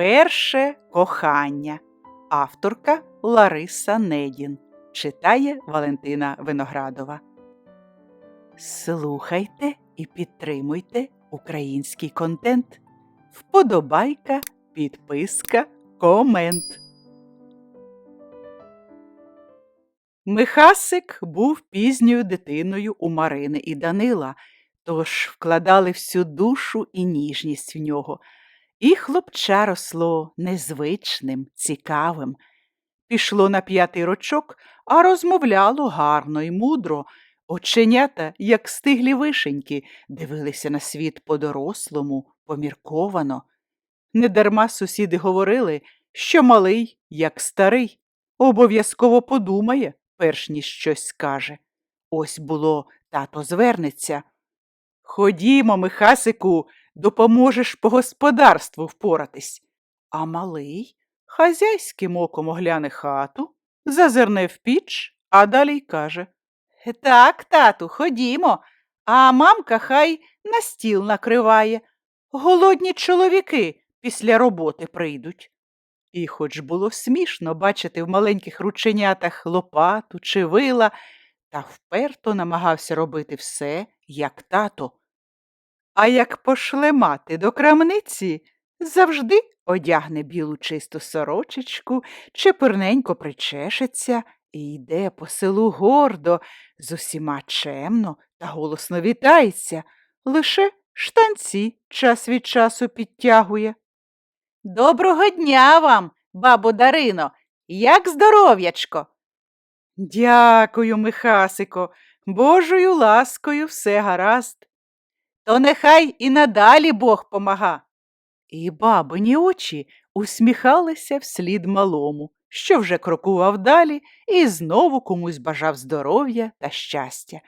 Перше кохання. Авторка Лариса Недін. Читає Валентина Виноградова. Слухайте і підтримуйте український контент. Вподобайка, підписка, комент. Михасик був пізньою дитиною у Марини і Данила, тож вкладали всю душу і ніжність в нього. І хлопча росло незвичним, цікавим. Пішло на п'ятий рочок, а розмовляло гарно й мудро. Оченята, як стиглі вишеньки, дивилися на світ по-дорослому, помірковано. Недарма сусіди говорили, що малий, як старий, обов'язково подумає, перш ніж щось скаже. Ось було, тато звернеться. Ходімо, Михасику, допоможеш по господарству впоратись. А малий хазяйським оком огляне хату, зазирне в піч, а далі й каже Так, тату, ходімо, а мамка хай на стіл накриває. Голодні чоловіки після роботи прийдуть. І хоч було смішно бачити в маленьких рученятах лопату чи вила, та вперто намагався робити все, як тато. А як пошле мати до крамниці, завжди одягне білу чисту сорочечку, чепурненько причешеться і йде по селу гордо, з усіма чемно та голосно вітається, лише штанці час від часу підтягує. Доброго дня вам, бабо Дарино, як здоров'ячко. Дякую, Михасико, Божою ласкою все гаразд. То нехай і надалі Бог помага. І бабині очі усміхалися вслід малому, що вже крокував далі і знову комусь бажав здоров'я та щастя.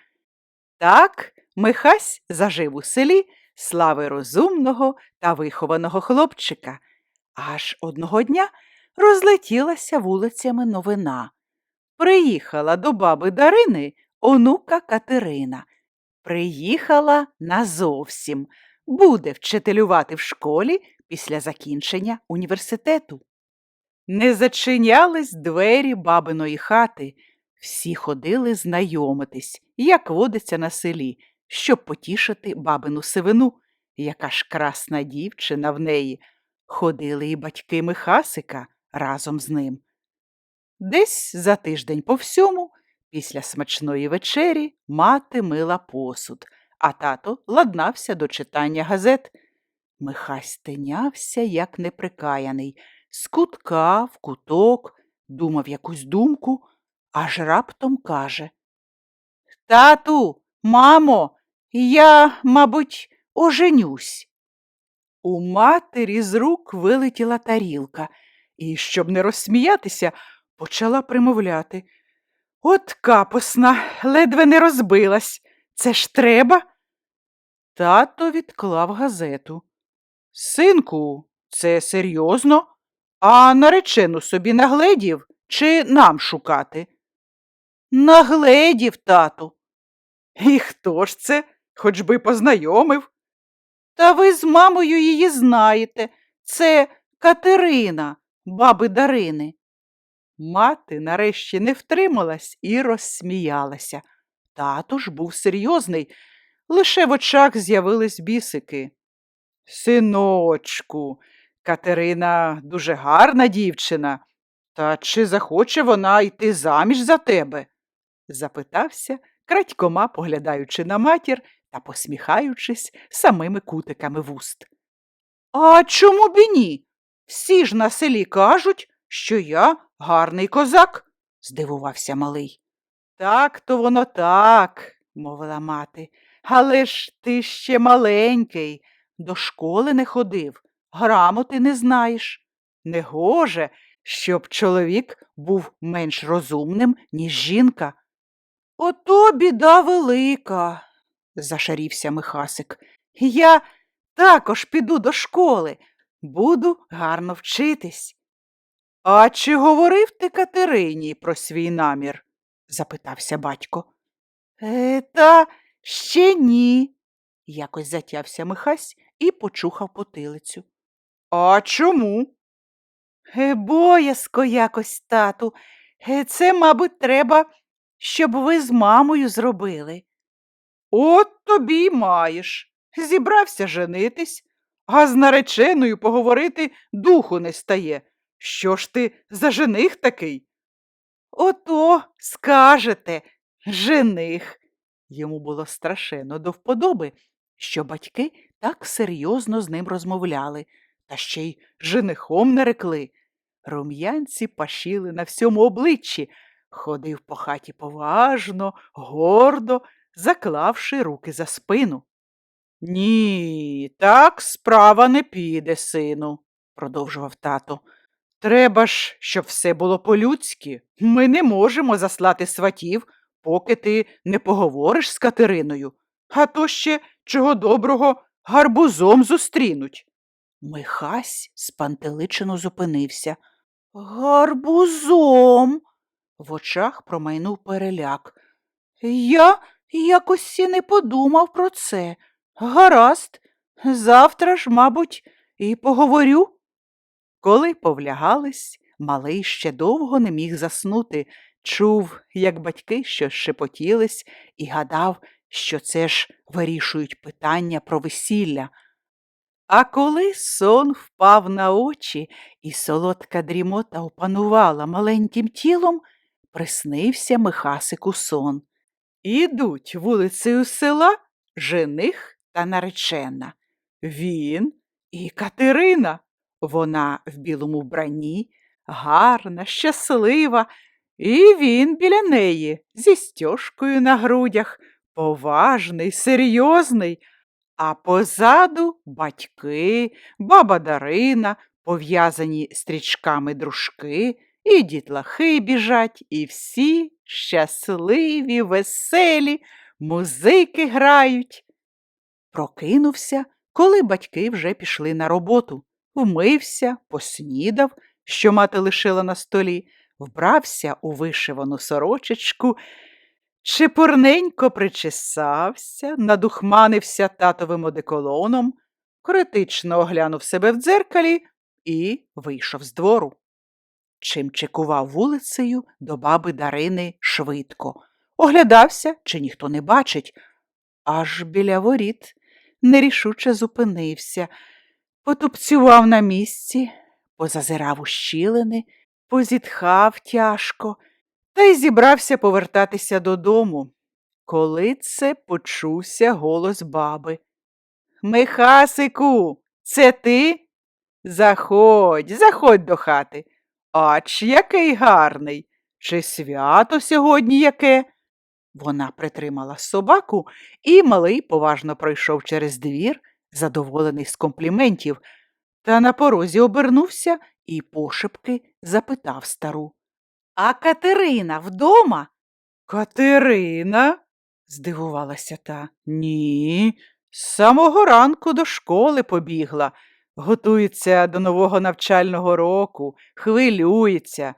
Так Михась зажив у селі слави розумного та вихованого хлопчика. Аж одного дня розлетілася вулицями новина. Приїхала до баби Дарини онука Катерина. Приїхала назовсім, буде вчителювати в школі після закінчення університету. Не зачинялись двері бабиної хати, всі ходили знайомитись, як водиться на селі, щоб потішити бабину сивину, яка ж красна дівчина в неї. Ходили і батьки Михасика разом з ним. Десь за тиждень по всьому Після смачної вечері мати мила посуд, а тато ладнався до читання газет. Михась стинявся, як неприкаяний, з кутка в куток, думав якусь думку, аж раптом каже Тату, мамо, я, мабуть, оженюсь. У матері з рук вилетіла тарілка і, щоб не розсміятися, почала примовляти. От капосна, ледве не розбилась. Це ж треба. Тато відклав газету. Синку, це серйозно? А наречену собі нагледів чи нам шукати? Нагледів, тату. І хто ж це, хоч би познайомив? Та ви з мамою її знаєте. Це Катерина, баби Дарини. Мати нарешті не втрималась і розсміялася. Тато ж був серйозний, лише в очах з'явились бісики. Синочку, Катерина дуже гарна дівчина. Та чи захоче вона йти заміж за тебе? запитався, крадькома поглядаючи на матір та посміхаючись самими кутиками вуст. А чому б і ні? Всі ж на селі кажуть, що я гарний козак, здивувався малий. Так то воно так, мовила мати, але ж ти ще маленький, до школи не ходив, грамоти не знаєш. Негоже, щоб чоловік був менш розумним, ніж жінка. Ото біда велика, зашарівся Михасик. Я також піду до школи, буду гарно вчитись. А чи говорив ти Катерині про свій намір? запитався батько. Е, Та ще ні, якось затявся Михась і почухав потилицю. А чому? Е, Боязко якось, тату. Е, Це, мабуть, треба, щоб ви з мамою зробили. От тобі й маєш. Зібрався женитись, а з нареченою поговорити духу не стає. Що ж ти за жених такий? Ото скажете, жених. Йому було страшенно до вподоби, що батьки так серйозно з ним розмовляли, та ще й женихом нарекли. Рум'янці пашіли на всьому обличчі, ходив по хаті поважно, гордо, заклавши руки за спину. Ні, так справа не піде, сину, продовжував тато. Треба ж, щоб все було по-людськи. Ми не можемо заслати сватів, поки ти не поговориш з Катериною, а то ще, чого доброго, гарбузом зустрінуть. Михась спантеличено зупинився. Гарбузом. В очах промайнув переляк. Я якось і не подумав про це. Гаразд, завтра ж, мабуть, і поговорю. Коли повлягались, малий ще довго не міг заснути, чув, як батьки щось шепотілись, і гадав, що це ж вирішують питання про весілля. А коли сон впав на очі, і солодка дрімота опанувала маленьким тілом, приснився Михасику сон. Ідуть вулицею села жених та наречена. Він і Катерина. Вона в білому вбранні, гарна, щаслива, і він біля неї зі стяжкою на грудях, поважний, серйозний, а позаду батьки, баба Дарина, пов'язані стрічками дружки, і дітлахи біжать, і всі щасливі, веселі, музики грають. Прокинувся, коли батьки вже пішли на роботу, вмився, поснідав, що мати лишила на столі, вбрався у вишивану сорочечку, чепурненько причесався, надухманився татовим одеколоном, критично оглянув себе в дзеркалі і вийшов з двору. Чим чекував вулицею до баби Дарини швидко. Оглядався, чи ніхто не бачить. Аж біля воріт нерішуче зупинився, потупцював на місці, позазирав у щілини, позітхав тяжко та й зібрався повертатися додому. Коли це почувся голос баби. Михасику, це ти? Заходь, заходь до хати. Ач, який гарний. Чи свято сьогодні яке? Вона притримала собаку, і малий поважно пройшов через двір, задоволений з компліментів, та на порозі обернувся і пошепки запитав стару. А Катерина вдома? Катерина? здивувалася та. Ні, з самого ранку до школи побігла. Готується до нового навчального року, хвилюється.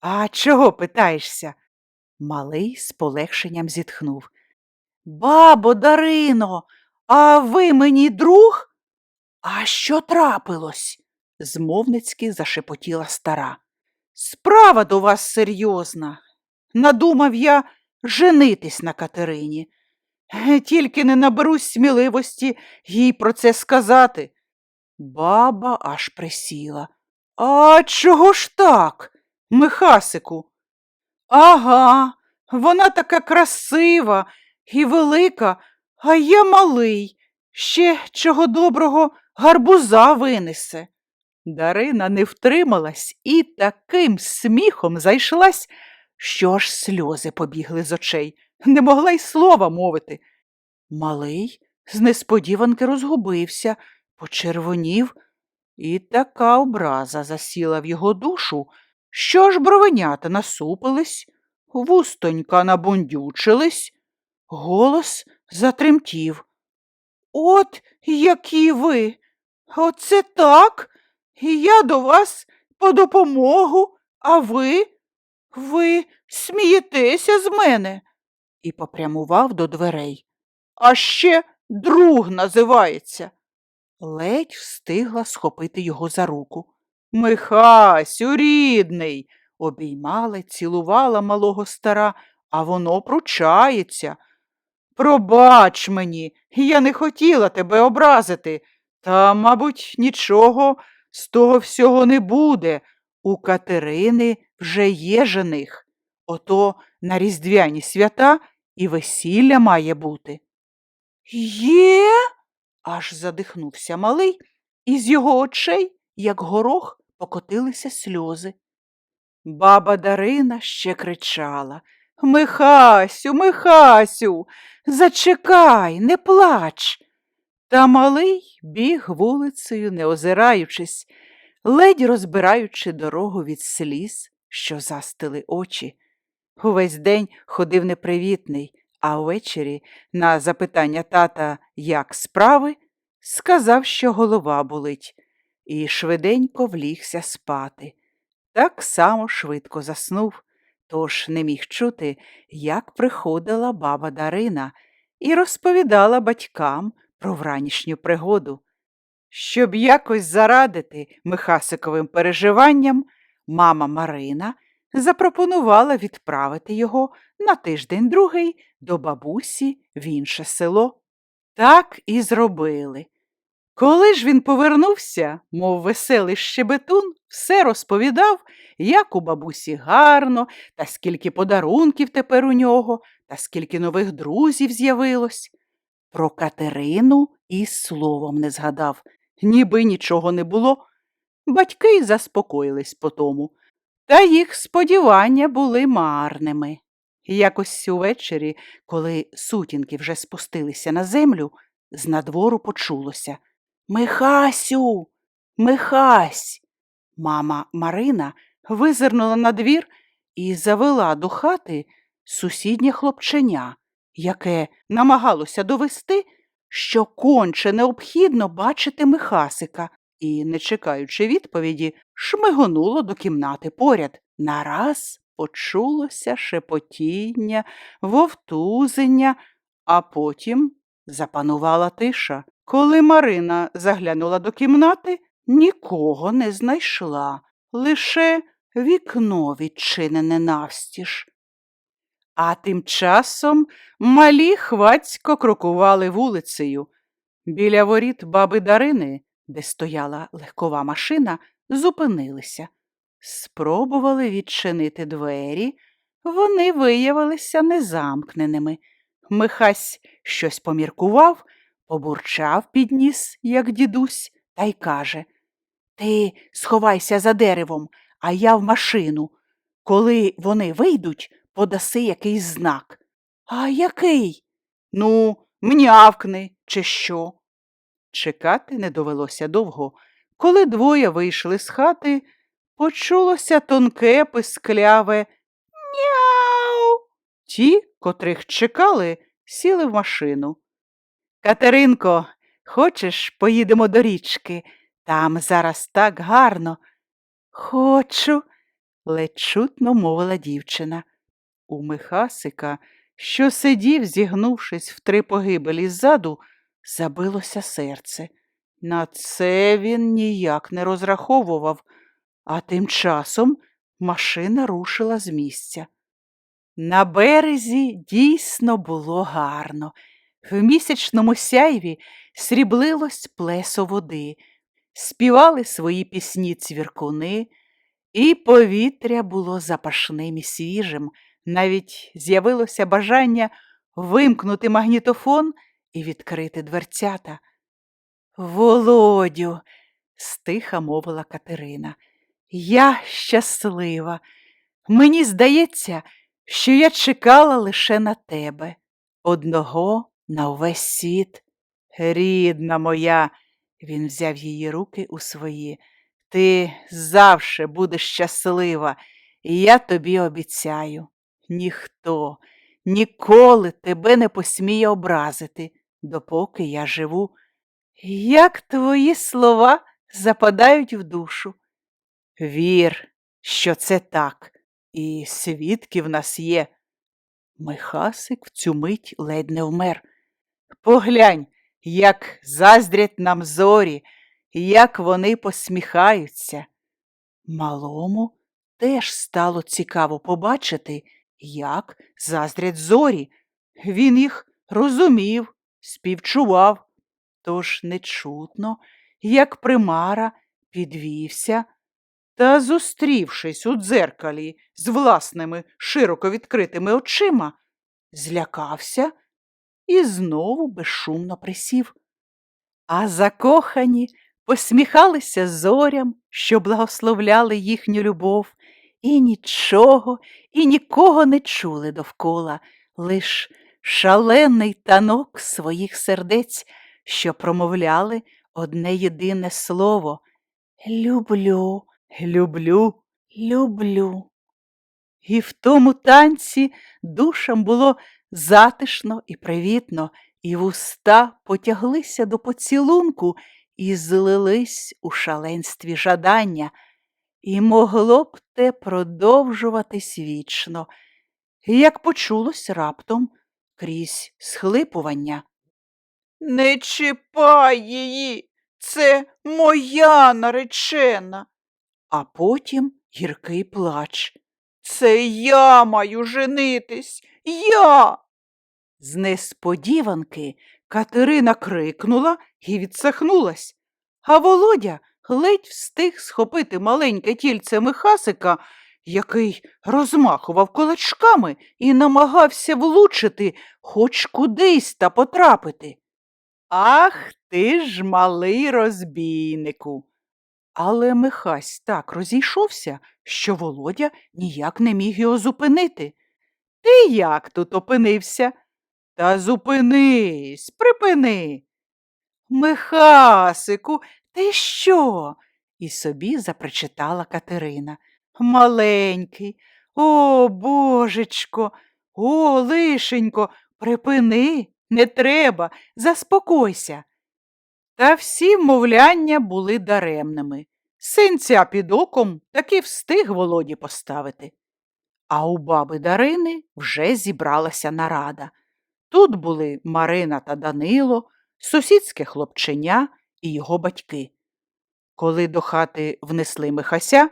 А чого питаєшся? Малий з полегшенням зітхнув. Бабо Дарино, а ви мені друг? А що трапилось? змовницьки зашепотіла стара. Справа до вас серйозна. Надумав я женитись на Катерині. Тільки не наберусь сміливості їй про це сказати. Баба аж присіла. А чого ж так, Михасику? Ага, вона така красива і велика, а я малий. Ще чого доброго гарбуза винесе. Дарина не втрималась і таким сміхом зайшлась, що аж сльози побігли з очей, не могла й слова мовити. Малий з несподіванки розгубився, почервонів, і така образа засіла в його душу, що ж бровенята насупились, вустонька набундючились, голос затремтів. От які ви. Оце так. Я до вас по допомогу, а ви? Ви смієтеся з мене? І попрямував до дверей. А ще друг називається. Ледь встигла схопити його за руку. Михасю, рідний, обіймала цілувала малого стара, а воно пручається. Пробач мені, я не хотіла тебе образити, та, мабуть, нічого з того всього не буде. У Катерини вже є жених. Ото на різдвяні свята і весілля має бути. Є? аж задихнувся малий, і з його очей, як горох, покотилися сльози. Баба Дарина ще кричала Михасю, Михасю, зачекай, не плач. Та малий біг вулицею, не озираючись, ледь розбираючи дорогу від сліз, що застили очі. Увесь день ходив непривітний, а ввечері на запитання тата, як справи, сказав, що голова болить, і швиденько влігся спати. Так само швидко заснув, тож не міг чути, як приходила баба Дарина і розповідала батькам про вранішню пригоду. Щоб якось зарадити Михасиковим переживанням, мама Марина запропонувала відправити його на тиждень другий до бабусі в інше село. Так і зробили. Коли ж він повернувся, мов веселий щебетун, все розповідав, як у бабусі гарно, та скільки подарунків тепер у нього, та скільки нових друзів з'явилось. Про Катерину і словом не згадав, ніби нічого не було. Батьки заспокоїлись по тому, та їх сподівання були марними. Якось увечері, коли сутінки вже спустилися на землю, з надвору почулося Михасю, Михась. Мама Марина визирнула на двір і завела до хати сусіднє хлопченя, яке намагалося довести, що конче необхідно бачити Михасика, і, не чекаючи відповіді, шмигонуло до кімнати поряд. Нараз почулося шепотіння, вовтузення, а потім запанувала тиша. Коли Марина заглянула до кімнати, нікого не знайшла, лише вікно відчинене навстіж. А тим часом малі хвацько крокували вулицею. Біля воріт баби Дарини, де стояла легкова машина, зупинилися. Спробували відчинити двері, вони виявилися незамкненими. Михась щось поміркував, побурчав під ніс, як дідусь, та й каже Ти сховайся за деревом, а я в машину. Коли вони вийдуть, подаси якийсь знак. А який? Ну, мнявкни, чи що? Чекати не довелося довго. Коли двоє вийшли з хати, почулося тонке пискляве Няу. Ті, котрих чекали, сіли в машину. Катеринко, хочеш, поїдемо до річки? Там зараз так гарно. Хочу, ледь чутно мовила дівчина. У Михасика, що сидів, зігнувшись в три погибелі ззаду, забилося серце. На це він ніяк не розраховував, а тим часом машина рушила з місця. На березі дійсно було гарно. В місячному сяйві сріблилось плесо води, співали свої пісні цвіркуни, і повітря було запашним і свіжим. Навіть з'явилося бажання вимкнути магнітофон і відкрити дверцята. Володю, стиха мовила Катерина, я щаслива. Мені здається, що я чекала лише на тебе, одного на увесь світ. Рідна моя, він взяв її руки у свої. Ти завше будеш щаслива, і я тобі обіцяю. Ніхто ніколи тебе не посміє образити, допоки я живу. Як твої слова западають в душу? Вір, що це так, і свідки в нас є. Михасик в цю мить ледь не вмер. Поглянь, як заздрять нам зорі, як вони посміхаються. Малому теж стало цікаво побачити, як заздрять зорі. Він їх розумів, співчував, тож нечутно, як примара, підвівся та, зустрівшись у дзеркалі з власними широко відкритими очима, злякався і знову безшумно присів. А закохані посміхалися зорям, що благословляли їхню любов, і нічого, і нікого не чули довкола, лиш шалений танок своїх сердець, що промовляли одне єдине слово Люблю, люблю, люблю. І в тому танці душам було затишно і привітно, і вуста потяглися до поцілунку і злились у шаленстві жадання, і могло б те продовжуватись вічно, як почулось раптом крізь схлипування. Не чіпай її, це моя наречена. А потім гіркий плач. Це я маю женитись, я. З несподіванки Катерина крикнула і відсахнулась, а Володя ледь встиг схопити маленьке тільце Михасика, який розмахував кулачками і намагався влучити хоч кудись та потрапити. Ах ти ж, малий розбійнику. Але Михась так розійшовся, що Володя ніяк не міг його зупинити. Ти як тут опинився? Та зупинись, припини. Михасику, ти що? І собі запричитала Катерина. Маленький, о, божечко, о, лишенько, припини, не треба, заспокойся. Та всі мовляння були даремними. Синця під оком таки встиг Володі поставити. А у баби Дарини вже зібралася нарада. Тут були Марина та Данило, сусідське хлопченя і його батьки. Коли до хати внесли Михася,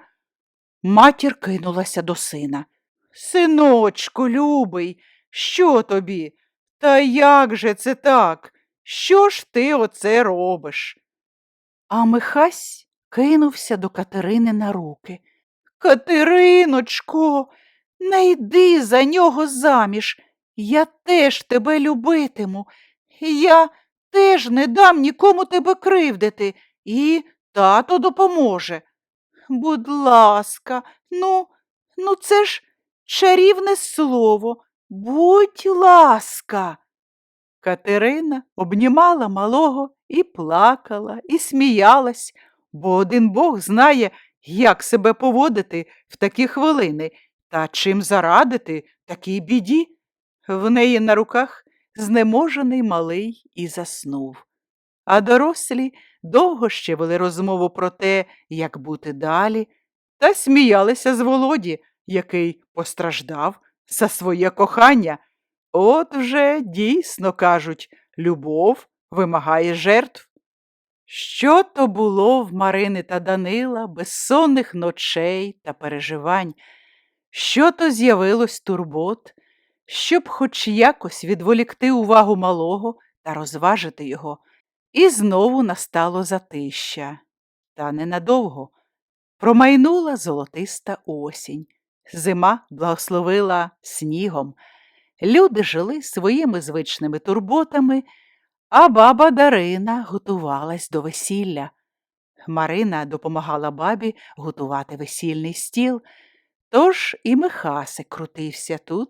матір кинулася до сина. Синочку, любий, що тобі? Та як же це так? Що ж ти оце робиш? А Михась кинувся до Катерини на руки. Катериночко, не йди за нього заміж. Я теж тебе любитиму. Я теж не дам нікому тебе кривдити, і тато допоможе. Будь ласка, ну, ну це ж чарівне слово. Будь ласка. Катерина обнімала малого і плакала, і сміялась, бо один Бог знає, як себе поводити в такі хвилини та чим зарадити такій біді. В неї на руках знеможений малий і заснув. А дорослі довго ще вели розмову про те, як бути далі, та сміялися з Володі, який постраждав за своє кохання. От вже дійсно кажуть, любов вимагає жертв. Що то було в Марини та Данила безсонних ночей та переживань, що то з'явилось турбот, щоб хоч якось відволікти увагу малого та розважити його, і знову настало затища. Та ненадовго промайнула золотиста осінь, зима благословила снігом. Люди жили своїми звичними турботами, а баба Дарина готувалась до весілля. Марина допомагала бабі готувати весільний стіл, тож і Михасик крутився тут,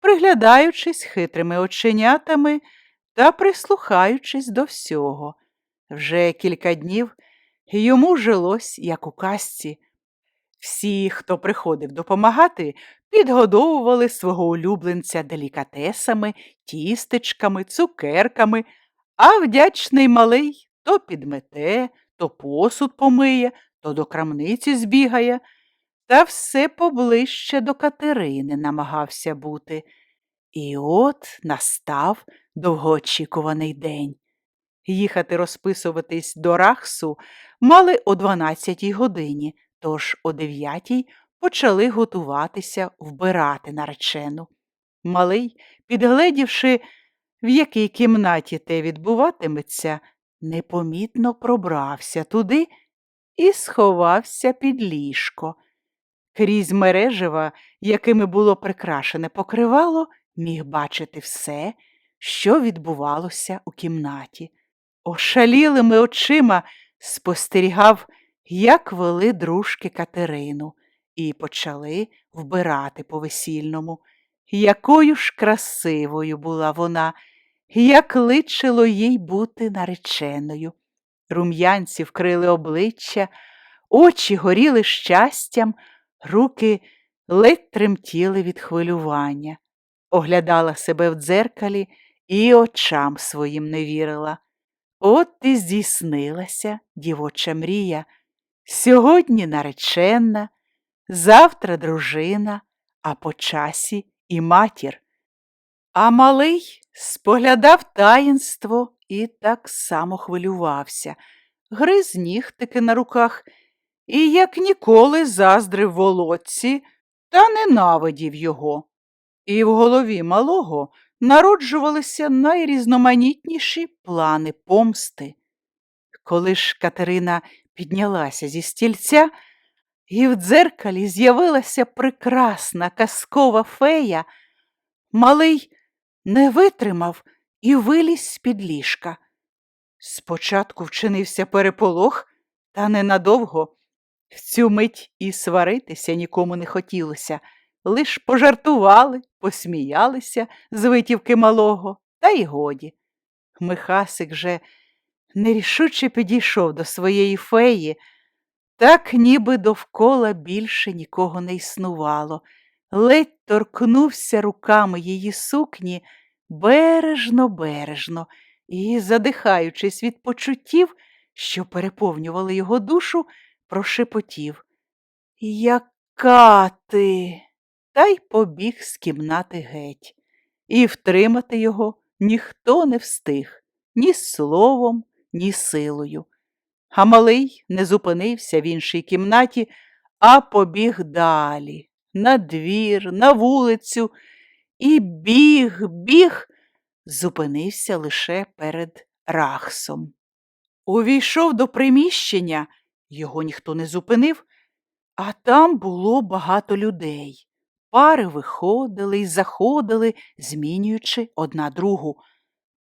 приглядаючись хитрими оченятами та прислухаючись до всього. Вже кілька днів йому жилось, як у казці. Всі, хто приходив допомагати, підгодовували свого улюбленця делікатесами, тістечками, цукерками, а вдячний малий то підмете, то посуд помиє, то до крамниці збігає, та все поближче до Катерини намагався бути. І от настав довгоочікуваний день. Їхати розписуватись до Рахсу мали о 12 годині, Тож о дев'ятій почали готуватися вбирати наречену. Малий, підгледівши, в якій кімнаті те відбуватиметься, непомітно пробрався туди і сховався під ліжко. Крізь мережева, якими було прикрашене покривало, міг бачити все, що відбувалося у кімнаті. Ошалілими очима спостерігав, як вели дружки Катерину, і почали вбирати по весільному. Якою ж красивою була вона, як личило їй бути нареченою. Рум'янці вкрили обличчя, очі горіли щастям, руки ледь тремтіли від хвилювання. Оглядала себе в дзеркалі і очам своїм не вірила. От і здійснилася дівоча мрія. Сьогодні наречена, завтра дружина, а по часі і матір. А малий споглядав таїнство і так само хвилювався, гриз нігтики на руках і, як ніколи, заздрив володці та ненавидів його. І в голові малого народжувалися найрізноманітніші плани помсти. Коли ж Катерина піднялася зі стільця, і в дзеркалі з'явилася прекрасна казкова фея, малий не витримав і виліз з-під ліжка. Спочатку вчинився переполох, та ненадовго. В цю мить і сваритися нікому не хотілося, лиш пожартували, посміялися з витівки малого, та й годі. Михасик же нерішуче підійшов до своєї феї, так ніби довкола більше нікого не існувало, ледь торкнувся руками її сукні бережно, бережно і, задихаючись від почуттів, що переповнювали його душу, прошепотів. Яка ти? Та й побіг з кімнати геть, і втримати його ніхто не встиг ні словом, ні силою. А малий не зупинився в іншій кімнаті, а побіг далі, на двір, на вулицю, і біг, біг, зупинився лише перед рахсом. Увійшов до приміщення, його ніхто не зупинив, а там було багато людей. Пари виходили й заходили, змінюючи одна другу.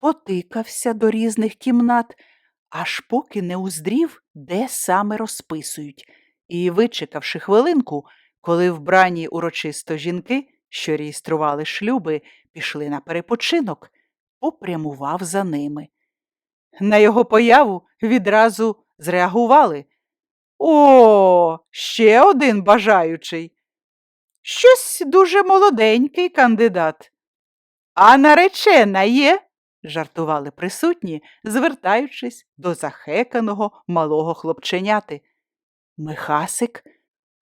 Потикався до різних кімнат, аж поки не уздрів, де саме розписують, і, вичекавши хвилинку, коли вбрані урочисто жінки, що реєстрували шлюби, пішли на перепочинок, попрямував за ними. На його появу відразу зреагували. О, ще один бажаючий. Щось дуже молоденький кандидат. А наречена є, жартували присутні, звертаючись до захеканого малого хлопченяти. Михасик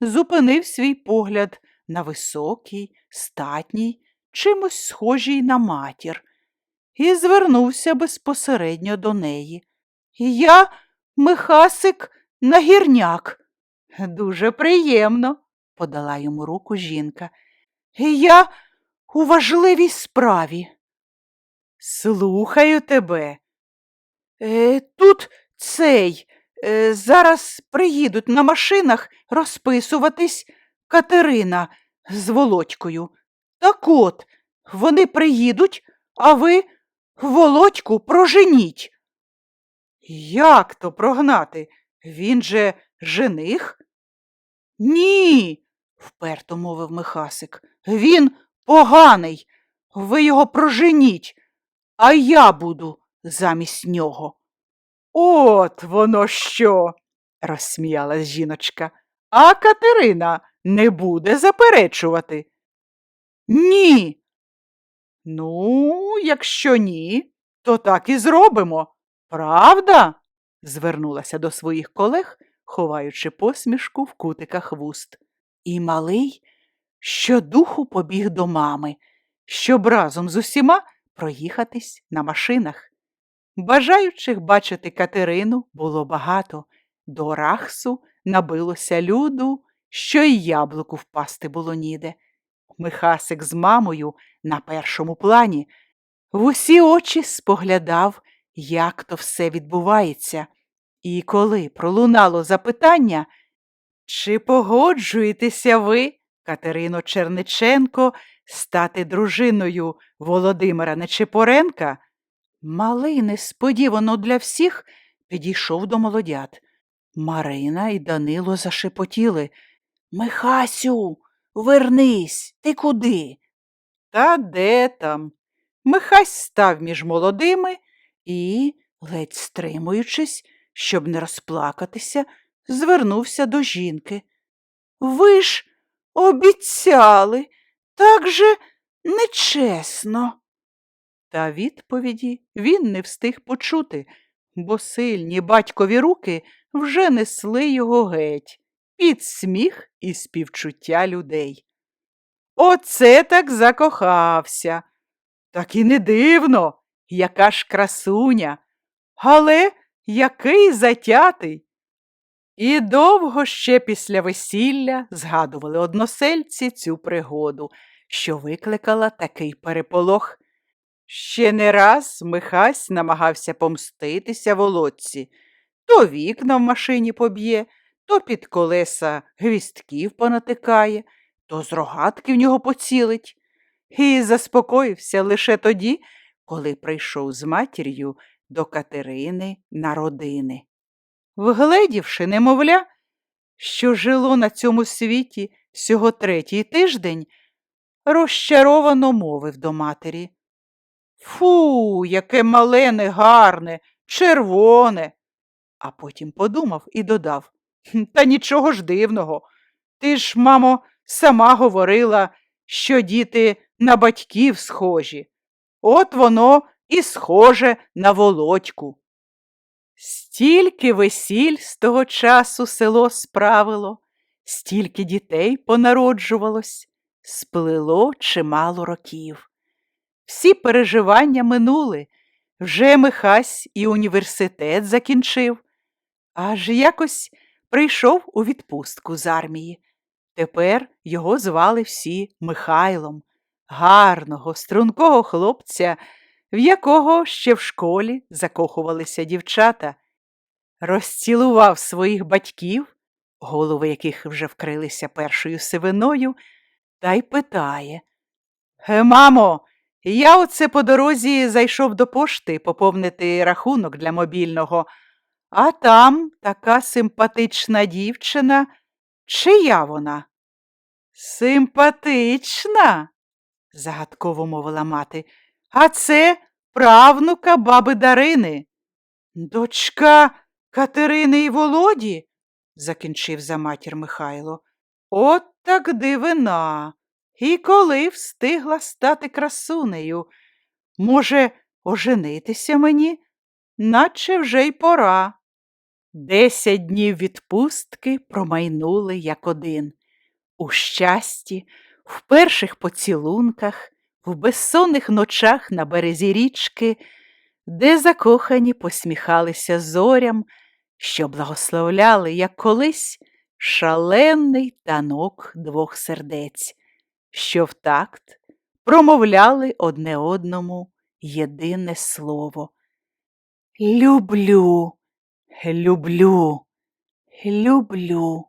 зупинив свій погляд на високій, статній, чимось схожій на матір, і звернувся безпосередньо до неї. Я, Михасик, нагірняк. Дуже приємно, подала йому руку жінка. Я у важливій справі. Слухаю тебе. Е, Тут цей. е, Зараз приїдуть на машинах розписуватись Катерина з Володькою. Так от, вони приїдуть, а ви Володьку проженіть. Як то прогнати? Він же жених? Ні, вперто мовив Михасик. Він поганий. Ви його проженіть, а я буду замість нього. От воно що, розсміялась жіночка. А Катерина не буде заперечувати. Ні. Ну, якщо ні, то так і зробимо. Правда? Звернулася до своїх колег, ховаючи посмішку в кутиках вуст. І малий щодуху побіг до мами, щоб разом з усіма проїхатись на машинах. Бажаючих бачити Катерину було багато. До Рахсу набилося люду, що й яблуку впасти було ніде. Михасик з мамою на першому плані в усі очі споглядав, як то все відбувається. І коли пролунало запитання, чи погоджуєтеся ви, Катерино Черниченко, стати дружиною Володимира Нечипоренка, малий несподівано для всіх підійшов до молодят. Марина і Данило зашепотіли. Михасю, вернись, ти куди? Та де там? Михась став між молодими і, ледь стримуючись, щоб не розплакатися, звернувся до жінки. Ви ж обіцяли, так же нечесно. Та відповіді він не встиг почути, бо сильні батькові руки вже несли його геть під сміх і співчуття людей. Оце так закохався. Так і не дивно, яка ж красуня, але який затятий. І довго ще після весілля згадували односельці цю пригоду, що викликала такий переполох. Ще не раз Михась намагався помститися володці. То вікна в машині поб'є, то під колеса гвістків понатикає, то з рогатки в нього поцілить. І заспокоївся лише тоді, коли прийшов з матір'ю до Катерини на родини. Вгледівши немовля, що жило на цьому світі всього третій тиждень, розчаровано мовив до матері. Фу, яке мале негарне, червоне. А потім подумав і додав Та нічого ж дивного. Ти ж, мамо, сама говорила, що діти на батьків схожі. От воно і схоже на володьку. Стільки весіль з того часу село справило, стільки дітей понароджувалось, сплило чимало років. Всі переживання минули, вже Михась і університет закінчив, аж якось прийшов у відпустку з армії. Тепер його звали всі Михайлом, гарного, стрункого хлопця, в якого ще в школі закохувалися дівчата. Розцілував своїх батьків, голови яких вже вкрилися першою сивиною, та й питає «Е, Мамо, я оце по дорозі зайшов до пошти поповнити рахунок для мобільного, а там така симпатична дівчина. Чия вона? Симпатична, загадково мовила мати. А це правнука баби Дарини. Дочка Катерини і Володі, закінчив за матір Михайло. От так дивина. І коли встигла стати красунею. Може, оженитися мені, наче вже й пора. Десять днів відпустки промайнули як один. У щасті, в перших поцілунках, в безсонних ночах на березі річки, де закохані посміхалися зорям, що благословляли, як колись, шалений танок двох сердець, що в такт промовляли одне одному єдине слово. Люблю, люблю, люблю.